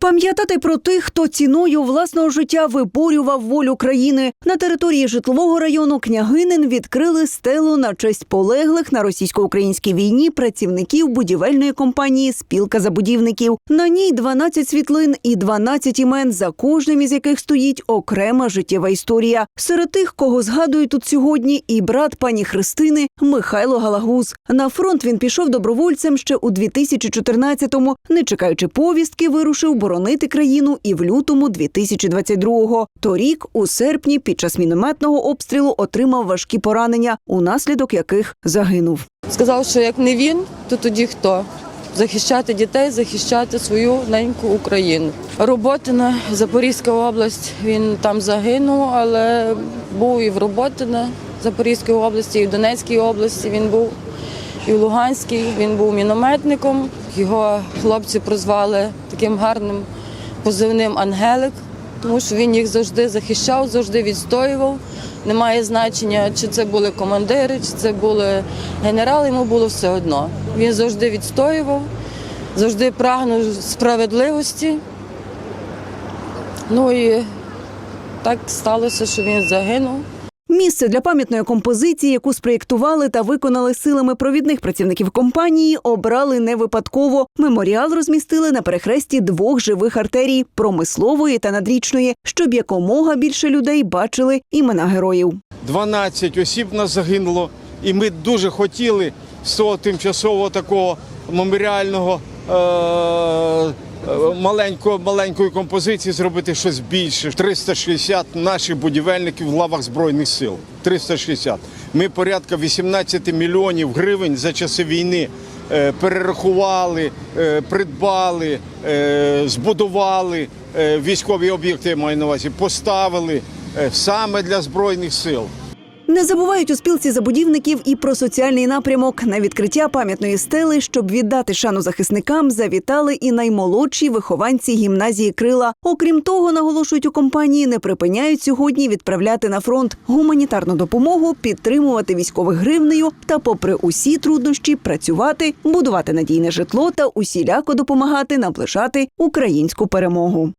Пам'ятати про тих, хто ціною власного життя виборював волю країни на території житлового району Княгинин відкрили стелу на честь полеглих на російсько-українській війні працівників будівельної компанії Спілка забудівників. На ній 12 світлин і 12 імен, за кожним із яких стоїть окрема життєва історія. Серед тих, кого згадують тут сьогодні, і брат пані Христини Михайло Галагуз. На фронт він пішов добровольцем ще у 2014-му, не чекаючи повістки, вирушив боронити країну і в лютому 2022-го. Торік, у серпні, під час мінометного обстрілу отримав важкі поранення, унаслідок яких загинув. Сказав, що як не він, то тоді хто? Захищати дітей, захищати свою неньку Україну. Роботина, Запорізька область, він там загинув, але був і в Роботине Запорізької області, і в Донецькій області він був, і в Луганській, він був мінометником. Його хлопці прозвали таким гарним позивним Ангелик, тому що він їх завжди захищав, завжди відстоював. Немає значення, чи це були командири, чи це були генерали, йому було все одно. Він завжди відстоював, завжди прагнув справедливості. Ну і так сталося, що він загинув. Місце для пам'ятної композиції, яку спроєктували та виконали силами провідних працівників компанії, обрали не випадково. Меморіал розмістили на перехресті двох живих артерій промислової та надрічної, щоб якомога більше людей бачили імена героїв. 12 осіб нас загинуло, і ми дуже хотіли з того тимчасового такого меморіального е- маленького, маленької композиції зробити щось більше. 360 наших будівельників в лавах Збройних сил. 360. Ми порядка 18 мільйонів гривень за часи війни е, перерахували, е, придбали, е, збудували військові об'єкти, я маю на увазі, поставили саме для Збройних сил. Не забувають у спілці забудівників і про соціальний напрямок. На відкриття пам'ятної стели, щоб віддати шану захисникам, завітали і наймолодші вихованці гімназії Крила. Окрім того, наголошують у компанії, не припиняють сьогодні відправляти на фронт гуманітарну допомогу, підтримувати військових гривнею та, попри усі труднощі, працювати, будувати надійне житло та усіляко допомагати наближати українську перемогу.